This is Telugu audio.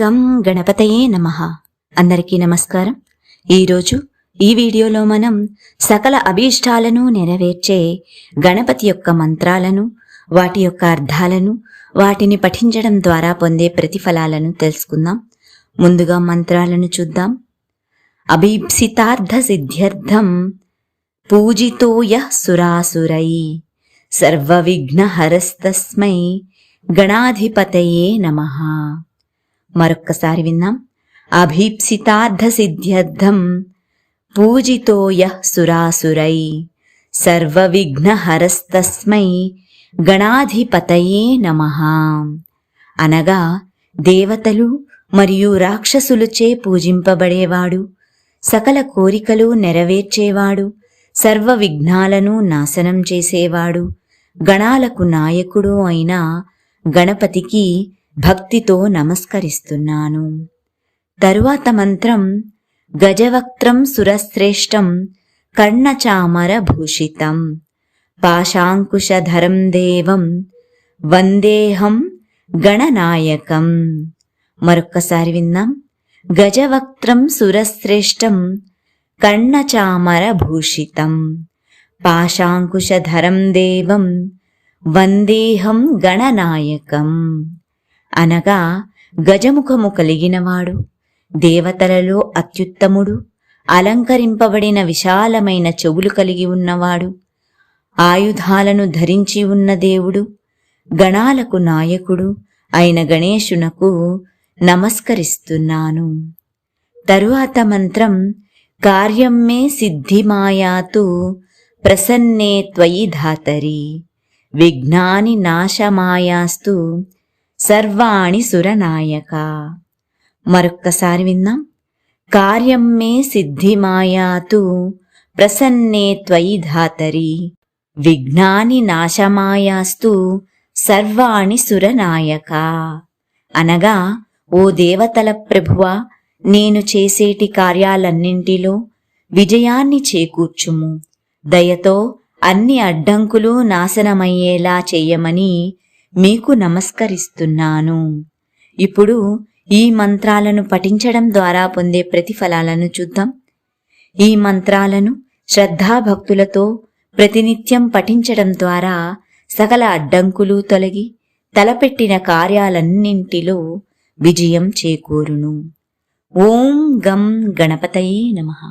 గం గణపతయే నమ. అందరికీ నమస్కారం. ఈరోజు ఈ వీడియోలో మనం సకల అభీష్టాలను నెరవేర్చే గణపతి యొక్క మంత్రాలను వాటి యొక్క అర్థాలను వాటిని పఠించడం ద్వారా పొందే ప్రతిఫలాలను తెలుసుకుందాం. ముందుగా మంత్రాలను చూద్దాం. అభీప్సితార్థ సిద్ధ్యర్థం పూజితో యః సురాసురై సర్వవిఘ్నహరస్తస్మై గణాధిపతయే నమః. మరొక్కసారి విన్నాం. అభీప్సితార్థ సిద్ధ్యర్థం పూజితో యః సురాసురై. సర్వవిఘ్నహరస్తస్మై. గణాధిపతయే నమ. అనగా దేవతలు మరియు రాక్షసులుచే పూజింపబడేవాడు సకల కోరికలు నెరవేర్చేవాడు సర్వ విఘ్నాలను నాశనం చేసేవాడు గణాలకు నాయకుడు అయిన గణపతికి భక్తితో నమస్కరిస్తున్నాను. తరువాత మంత్రం గజవక్త్రం సురశ్రేష్టం కర్ణచామర భూషితం పాశాంకుశధరం దేవం వందేహం గణనాయకం. మరొక్కసారి విందాం. గజవక్త్రం సురశ్రేష్టం కర్ణచామర భూషితం పాశాంకుశధరం దేవం వందేహం గణనాయకం. అనగా గజముఖము కలిగినవాడు దేవతలలో అత్యుత్తముడు అలంకరింపబడిన విశాలమైన చెవులు కలిగి ఉన్నవాడు ఆయుధాలను ధరించి ఉన్న దేవుడు గణాలకు నాయకుడు అయిన గణేశునకు నమస్కరిస్తున్నాను. తరువాత మంత్రం కార్యం మే సిద్ధిమాయాతు ప్రసన్నే త్వయి ధాతరి విఘ్నాని నాశమాయాస్తు సర్వాణి సురనాయక. మరొక్కసారి విందాం కార్యం మే సిద్ధిమాయాతు ప్రసన్నే త్వయి ధాతరి. విఘ్నాని నాశమాయాస్తు సర్వాణి సురనాయక. అనగా ఓ దేవతల ప్రభువ నేను చేసేటి కార్యాలన్నింటిలో విజయాన్ని చేకూర్చుము. దయతో అన్ని అడ్డంకులు నాశనమయ్యేలా చెయ్యమని మీకు నమస్కరిస్తున్నాను. ఇప్పుడు ఈ మంత్రాలను పఠించడం ద్వారా పొందే ప్రతిఫలాలను చూద్దాం. ఈ మంత్రాలను శ్రద్ధాభక్తులతో ప్రతినిత్యం పఠించడం ద్వారా సకల అడ్డంకులు తొలగి తలపెట్టిన కార్యాలన్నింటిలో విజయం చేకూరును. ఓం గం గణపతయే నమః.